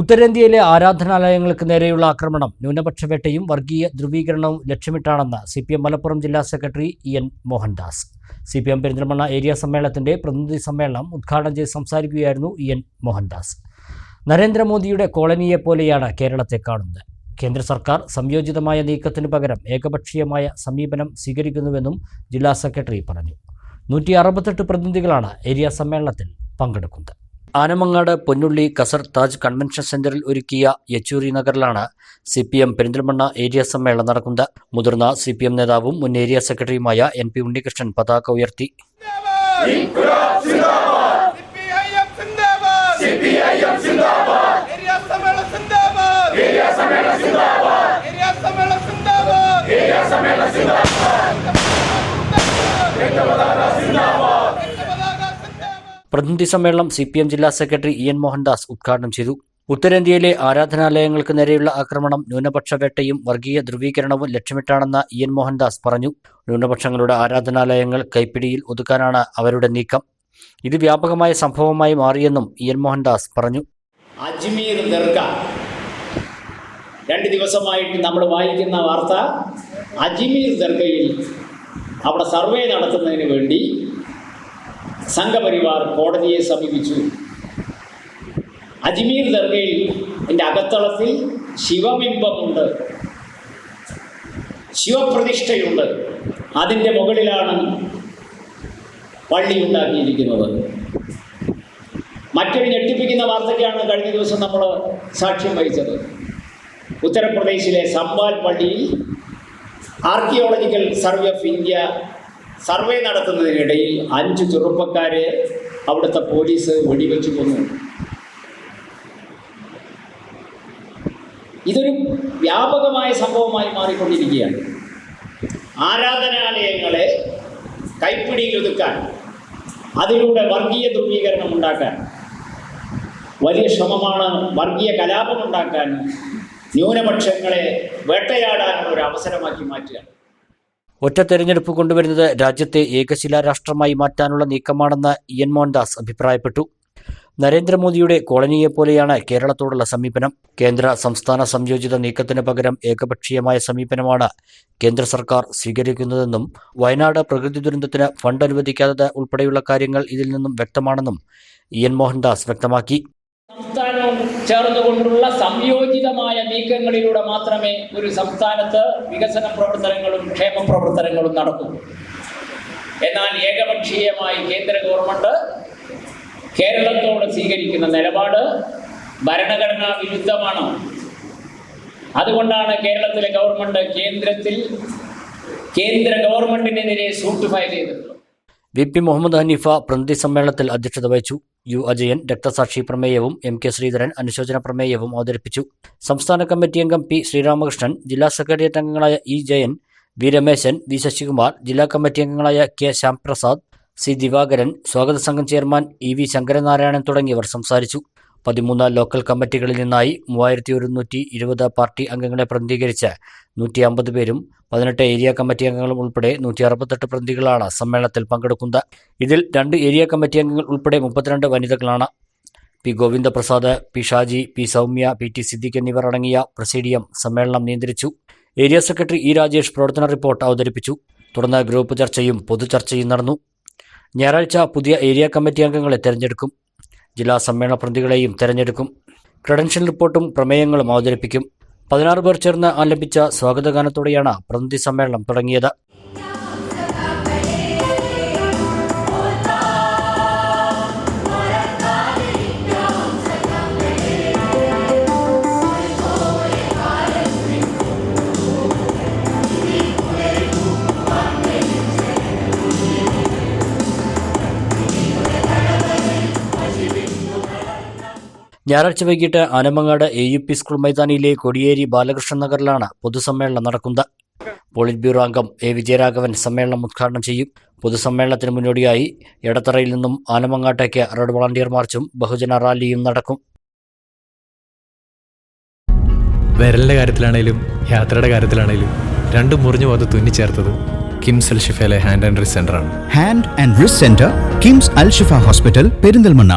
ഉത്തരേന്ത്യയിലെ ആരാധനാലയങ്ങൾക്ക് നേരെയുള്ള ആക്രമണം ന്യൂനപക്ഷ വേട്ടയും വർഗീയ ധ്രുവീകരണവും ലക്ഷ്യമിട്ടാണെന്ന് സി പി എം മലപ്പുറം ജില്ലാ secretary E N Mohandas. C P M Perinthalmanna area സമ്മേളനത്തിന്റെ പ്രതിനിധി സമ്മേളനം ഉദ്ഘാടനം ചെയ്ത് സംസാരിക്കുകയായിരുന്നു ഇ എൻ മോഹൻദാസ്. നരേന്ദ്രമോദിയുടെ കോളനിയെ പോലെയാണ് കേരളത്തെ കാണുന്നത്. കേന്ദ്ര സർക്കാർ സംയോജിതമായ നീക്കത്തിന് പകരം ഏകപക്ഷീയമായ സമീപനം സ്വീകരിക്കുന്നുവെന്നും ജില്ലാ സെക്രട്ടറി പറഞ്ഞു. നൂറ്റി അറുപത്തെട്ട് പ്രതിനിധികളാണ് ഏരിയ സമ്മേളനത്തിൽ പങ്കെടുക്കുന്നത്. ആനമങ്ങാട് പൊന്നുള്ളി കസർ താജ് കൺവെൻഷൻ സെന്ററിൽ ഒരുക്കിയ Yechury നഗറിലാണ് C P M Perinthalmanna area സമ്മേളനം നടക്കുന്നത്. മുതിർന്ന സി പി എം നേതാവും മുൻ ഏരിയ സെക്രട്ടറിയുമായ എൻ പി ഉണ്ണികൃഷ്ണൻ പതാക ഉയർത്തി. ഏരിയ സമ്മേളനം സിന്ദാബാദ് ഏരിയ സമ്മേളനം സിന്ദാബാദ് ഏരിയ സമ്മേളനം സിന്ദാബാദ് ഏരിയ സമ്മേളനം സിന്ദാബാദ് രക്തപതാക സിന്ദാബാദ് രക്തപതാക സിന്ദാബാദ് പ്രതിനിധി സമ്മേളനം സി പി എം ജില്ലാ സെക്രട്ടറി ഇ എൻ മോഹൻദാസ് ഉദ്ഘാടനം ചെയ്തു. ഉത്തരേന്ത്യയിലെ ആരാധനാലയങ്ങൾക്ക് നേരെയുള്ള ആക്രമണം ന്യൂനപക്ഷ വേട്ടയും വർഗീയ ധ്രുവീകരണവും ലക്ഷ്യമിട്ടാണെന്ന് ഇ എൻ മോഹൻദാസ് പറഞ്ഞു. ന്യൂനപക്ഷങ്ങളുടെ ആരാധനാലയങ്ങൾ കൈപ്പിടിയിൽ ഒതുക്കാനാണ് അവരുടെ നീക്കം. ഇത് വ്യാപകമായ സംഭവമായി മാറിയെന്നും ഇ എൻ മോഹൻദാസ് പറഞ്ഞു. അജ്മീർ ദർഗ. രണ്ട് ദിവസമായിട്ട് നമ്മൾ വായിക്കുന്ന വാർത്ത അജ്മീർ ദർഗയിൽ അവിടെ സർവേ നടത്തുന്നതിന് വേണ്ടി സംഘപരിവാർ കോടതിയെ സമീപിച്ചു. അജ്മീർ ദർഗയിൽ എന്റെ അകത്തളത്തിൽ ശിവബിംബമുണ്ട്. ശിവപ്രതിഷ്ഠയുണ്ട്. അതിന്റെ മുകളിലാണ് പള്ളി ഉണ്ടാക്കിയിരിക്കുന്നത് മറ്റൊരു ഞെട്ടിപ്പിക്കുന്ന വാർത്തയ്ക്കാണ് കഴിഞ്ഞ ദിവസം നമ്മൾ സാക്ഷ്യം വഹിച്ചത്. ഉത്തർപ്രദേശിലെ സംബാൽ പള്ളിയിൽ archaeological survey of India survey നടത്തുന്നതിനിടയിൽ അഞ്ച് ചെറുപ്പക്കാരെ അവിടുത്തെ പോലീസ് വെടിവെച്ച് കൊന്നു. ഇതൊരു വ്യാപകമായ സംഭവമായി മാറിക്കൊണ്ടിരിക്കുകയാണ്. ആരാധനാലയങ്ങളെ കൈപ്പിടിയിൽ ഒതുക്കാൻ അതിലൂടെ വർഗീയ ധ്രുവീകരണം ഉണ്ടാക്കാൻ വലിയ ശ്രമമാണ് വർഗീയ കലാപമുണ്ടാക്കാൻ ന്യൂനപക്ഷങ്ങളെ വേട്ടയാടാനുള്ള ഒരു അവസരമാക്കി മാറ്റുക ഒറ്റ തെരഞ്ഞെടുപ്പ് കൊണ്ടുവരുന്നത് രാജ്യത്തെ ഏകശിലാ രാഷ്ട്രമായി മാറ്റാനുള്ള നീക്കമാണെന്ന് ഇ എൻ മോഹൻദാസ് അഭിപ്രായപ്പെട്ടു. നരേന്ദ്രമോദിയുടെ കോളനിയെപ്പോലെയാണ് കേരളത്തോടുള്ള സമീപനം. കേന്ദ്ര സംസ്ഥാന സംയോജിത നീക്കത്തിന് പകരം ഏകപക്ഷീയമായ സമീപനമാണ് കേന്ദ്ര സർക്കാർ സ്വീകരിക്കുന്നതെന്നും വയനാട് പ്രകൃതി ദുരന്തത്തിന് ഫണ്ട് അനുവദിക്കാത്തത് ഉൾപ്പെടെയുള്ള കാര്യങ്ങൾ ഇതിൽ നിന്നും വ്യക്തമാണെന്നും ഇ എൻ മോഹൻദാസ് വ്യക്തമാക്കി. സംസ്ഥാനവും ചേർന്നുകൊണ്ടുള്ള സംയോജിതമായ നീക്കങ്ങളിലൂടെ മാത്രമേ ഒരു സംസ്ഥാനത്ത് വികസന പ്രവർത്തനങ്ങളും ക്ഷേമ പ്രവർത്തനങ്ങളും നടക്കൂ. എന്നാൽ ഏകപക്ഷീയമായി കേന്ദ്ര ഗവൺമെന്റ് കേരളത്തോട് സ്വീകരിക്കുന്ന നിലപാട് ഭരണഘടനാ വിരുദ്ധമാണ്. അതുകൊണ്ടാണ് കേരളത്തിലെ ഗവൺമെന്റ് കേന്ദ്രത്തിൽ കേന്ദ്ര ഗവൺമെന്റിനെതിരെ സൂട്ട് ഫയൽ ചെയ്തത്. വി പി മുഹമ്മദ് ഹനീഫ പ്രതിനിധി സമ്മേളനത്തിൽ അധ്യക്ഷത വഹിച്ചു. യു അജയൻ രക്തസാക്ഷി പ്രമേയവും എം കെ ശ്രീധരൻ അനുശോചന പ്രമേയവും അവതരിപ്പിച്ചു. സംസ്ഥാന കമ്മിറ്റി അംഗം പി ശ്രീരാമകൃഷ്ണൻ ജില്ലാ സെക്രട്ടേറിയറ്റ് അംഗങ്ങളായ E Jayan V Rameshan V Sasikumar ജില്ലാ കമ്മിറ്റി അംഗങ്ങളായ കെ ശ്യാംപ്രസാദ് സി ദിവാകരൻ സ്വാഗത സംഘം ചെയർമാൻ ഇ വി ശങ്കരനാരായണൻ തുടങ്ങിയവർ സംസാരിച്ചു. പതിമൂന്ന് ലോക്കൽ കമ്മിറ്റികളിൽ നിന്നായി മൂവായിരത്തി ഒരുന്നൂറ്റി ഇരുപത് പാർട്ടി അംഗങ്ങളെ പ്രതിനിധീകരിച്ച് നൂറ്റി അമ്പത് പേരും പതിനെട്ട് ഏരിയ കമ്മിറ്റി അംഗങ്ങളും ഉൾപ്പെടെ നൂറ്റി അറുപത്തെട്ട് പ്രതിനിധികളാണ് സമ്മേളനത്തിൽ പങ്കെടുക്കുന്നത്. ഇതിൽ രണ്ട് ഏരിയ കമ്മിറ്റി അംഗങ്ങൾ ഉൾപ്പെടെ മുപ്പത്തിരണ്ട് വനിതകളാണ്. P Govindaprasad P Shaji P Soumya P T Siddique എന്നിവർ അടങ്ങിയ പ്രസീഡിയം സമ്മേളനം നിയന്ത്രിച്ചു. ഏരിയ സെക്രട്ടറി ഇ രാജേഷ് പ്രവർത്തന റിപ്പോർട്ട് അവതരിപ്പിച്ചു. തുടർന്ന് ഗ്രൂപ്പ് ചർച്ചയും പൊതുചർച്ചയും നടന്നു. ഞായറാഴ്ച പുതിയ ഏരിയ കമ്മിറ്റി അംഗങ്ങളെ തെരഞ്ഞെടുക്കും. ജില്ലാ സമ്മേളന പ്രതികളെയും തെരഞ്ഞെടുക്കും. ക്രെഡൻഷ്യൽ റിപ്പോർട്ടും പ്രമേയങ്ങളും അവതരിപ്പിക്കും. പതിനാറ് പേർ ചേർന്ന് ആലപിച്ച സ്വാഗതഗാനത്തോടെയാണ് പ്രതിനിധി സമ്മേളനം തുടങ്ങിയത്. ഞായറാഴ്ച വൈകിട്ട് Anamangad A U P school മൈതാനിയിലെ Kodiyeri Balakrishna നഗറിലാണ് പൊതുസമ്മേളനം നടക്കുന്നത്. പോളിറ്റ് ബ്യൂറോ അംഗം എ വിജയരാഘവൻ സമ്മേളനം ഉദ്ഘാടനം ചെയ്യും. പൊതുസമ്മേളനത്തിന് മുന്നോടിയായി എടത്തറയിൽ നിന്നും ആനമങ്ങാട്ടേക്ക് റോഡ് വളണ്ടിയർ മാർച്ചും ബഹുജന റാലിയും നടക്കും. വിരലിന്റെ കാര്യത്തിലാണേലും യാത്രയുടെ കാര്യത്തിലാണേലും രണ്ടും മുറിഞ്ഞു പോകാതെ തുന്നിച്ചേർത്തത് കിംസ് അൽഷിഫയിലെ ഹാൻഡ് ആൻഡ് റിസ് ആണ് hand and wrist centre KIMS Alshifa hospital Perinthalmanna.